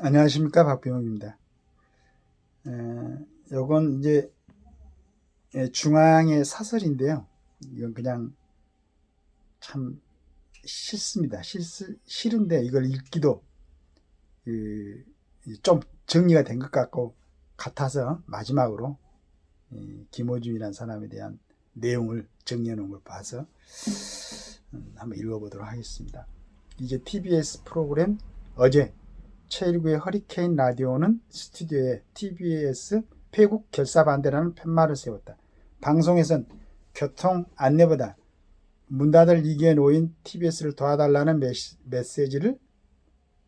안녕하십니까 박병욱입니다. 에, 요건 이제 예, 중앙의 사설인데요. 이건 그냥 참 싫습니다. 싫, 싫은데 이걸 읽기도 그, 좀 정리가 된 것 같고 같아서 마지막으로 이 김호준이라는 사람에 대한 내용을 정리해 놓은 걸 봐서 음, 한번 읽어보도록 하겠습니다. 이제 TBS 프로그램 어제 최일구의 허리케인 라디오는 스튜디오에 TBS 폐국 결사 반대라는 팻말을 세웠다. 방송에선 교통 안내보다 문 닫을 위기에 놓인 TBS를 도와달라는 메시, 메시지를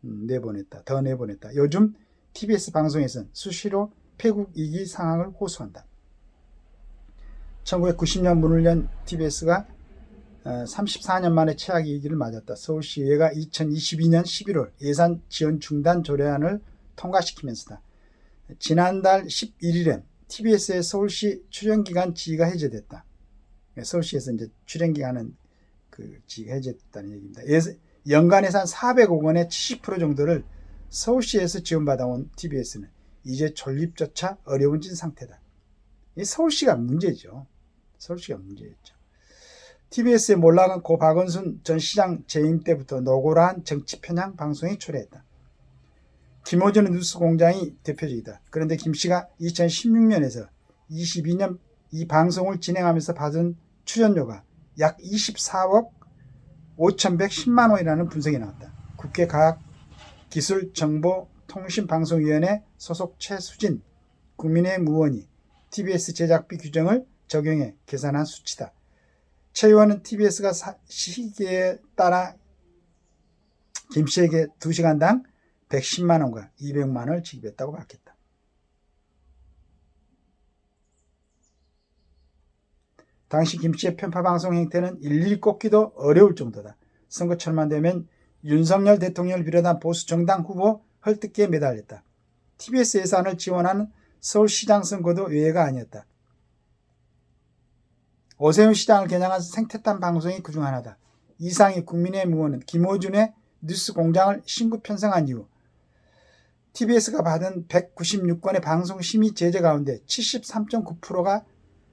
음, 내보냈다. 더 내보냈다. 요즘 TBS 방송에선 수시로 폐국 위기 상황을 호소한다. 1990년 문을 연 TBS가 34년 어, 만에 최악 위기를 맞았다. 서울시의회가 2022년 11월 예산 지원 중단 조례안을 통과시키면서다. 지난달 11일에 TBS의 서울시 출연기간 지위가 해제됐다. 서울시에서 이제 출연기간은 그 지위가 해제됐다는 얘기입니다. 연간 예산 400억 원의 70% 정도를 서울시에서 지원받아온 TBS는 이제 존립조차 어려워진 상태다. 이 서울시가 문제죠. 서울시가 문제였죠. TBS에 몰락한 고 박원순 전 시장 재임 때부터 노골한 정치 편향 방송이 초래했다. 김호준의 뉴스 공장이 대표적이다. 그런데 김 씨가 2016년에서 22년 이 방송을 진행하면서 받은 출연료가 약 24억 5,110만 원이라는 분석이 나왔다. 국회 과학기술정보통신방송위원회 소속 최수진 국민의힘 의원이 TBS 제작비 규정을 적용해 계산한 수치다. 최 의원은 TBS가 시기에 따라 김 씨에게 2시간당 110만 원과 200만 원을 지급했다고 밝혔다. 당시 김 씨의 편파 방송 행태는 일일이 꼽기도 어려울 정도다. 선거철만 되면 윤석열 대통령을 비롯한 보수 정당 후보 헐뜯기에 매달렸다. TBS 예산을 지원하는 서울시장 선거도 외회가 아니었다. 오세훈 시장을 겨냥한 생태탄 방송이 그중 하나다. 이상희 국민의힘 의원은 김호준의 뉴스 공장을 신고 편성한 이후 TBS가 받은 196건의 방송 심의 제재 가운데 73.9%가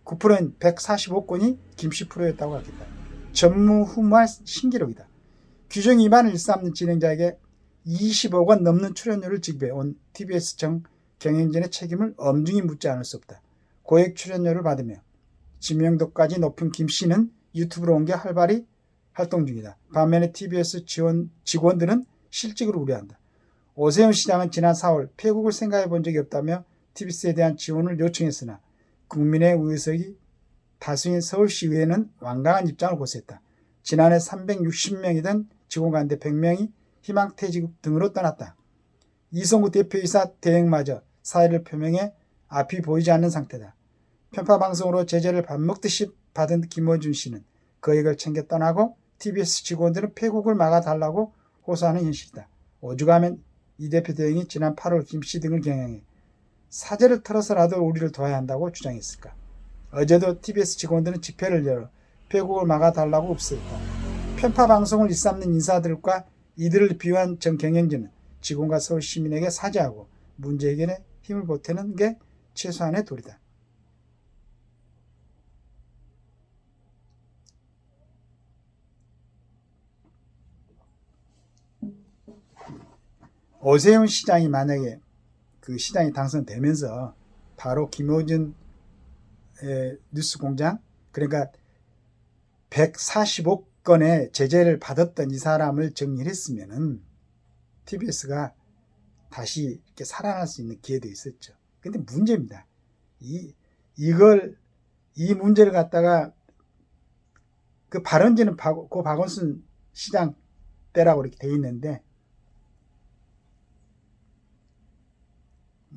9%인 145건이 김씨 프로였다고 하겠다. 전무후무한 신기록이다. 규정 위반을 일삼는 진행자에게 20억 원 넘는 출연료를 지급해 온 TBS 정 경영진의 책임을 엄중히 묻지 않을 수 없다. 고액 출연료를 받으며 지명도까지 높은 김 씨는 유튜브로 옮겨 활발히 활동 중이다. 반면에 TBS 지원, 직원들은 실직으로 우려한다. 오세훈 시장은 지난 4월 폐국을 생각해 본 적이 없다며 TBS에 대한 지원을 요청했으나 국민의 의석이 다수인 서울시의회는 완강한 입장을 고수했다. 지난해 360명이던 직원 가운데 100명이 희망퇴직 등으로 떠났다. 이성구 대표이사 대행마저 사의를 표명해 앞이 보이지 않는 상태다. 편파 방송으로 제재를 밥 먹듯이 받은 김호준 씨는 거액을 챙겨 떠나고 TBS 직원들은 폐국을 막아달라고 호소하는 현실이다. 오죽하면 이 대표 대행이 지난 8월 김 씨 등을 경영해 사제를 털어서라도 우리를 도와야 한다고 주장했을까. 어제도 TBS 직원들은 집회를 열어 폐국을 막아달라고 읍소했다. 편파 방송을 일삼는 인사들과 이들을 비유한 정 경영진은 직원과 서울 시민에게 사죄하고 문제 해결에 힘을 보태는 게 최소한의 도리다. 오세훈 시장이 만약에 그 시장이 당선되면서 바로 김호준 뉴스 공장 그러니까 145 건의 제재를 받았던 이 사람을 정리했으면은 TBS가 다시 이렇게 살아날 수 있는 기회도 있었죠. 근데 문제입니다. 이 이걸 이 문제를 갖다가 그 발언지는 박, 고 박원순 시장 때라고 이렇게 돼 있는데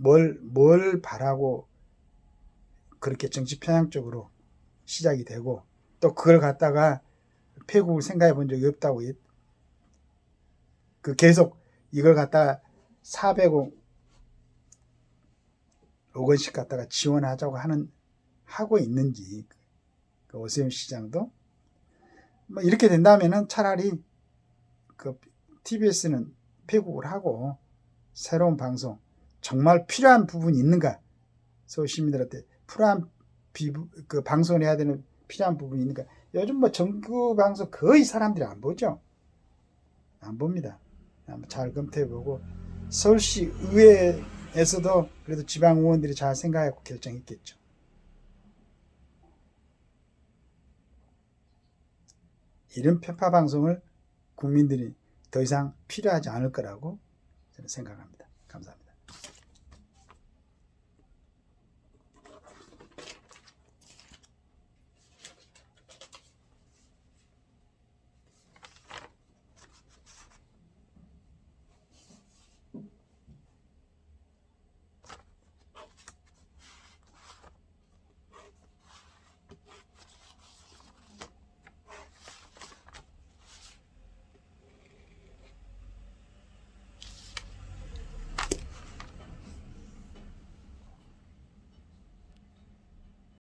뭘, 뭘 바라고 그렇게 정치 편향적으로 시작이 되고 또 그걸 갖다가 폐국을 생각해 본 적이 없다고 그 계속 이걸 갖다가 400억 원씩 갖다가 지원하자고 하는 하고 있는지 그 오세훈 시장도 뭐 이렇게 된다면은 차라리 그 TBS는 폐국을 하고 새로운 방송 정말 필요한 부분이 있는가? 서울 시민들한테 필요한 비부, 그 방송을 해야 되는 필요한 부분이 있는가? 요즘 뭐 정부 방송 거의 사람들이 안 보죠. 안 봅니다. 한번 잘 검토해보고 서울시 의회에서도 그래도 지방 의원들이 잘 생각하고 결정했겠죠. 이런 편파 방송을 국민들이 더 이상 필요하지 않을 거라고 저는 생각합니다. 감사합니다.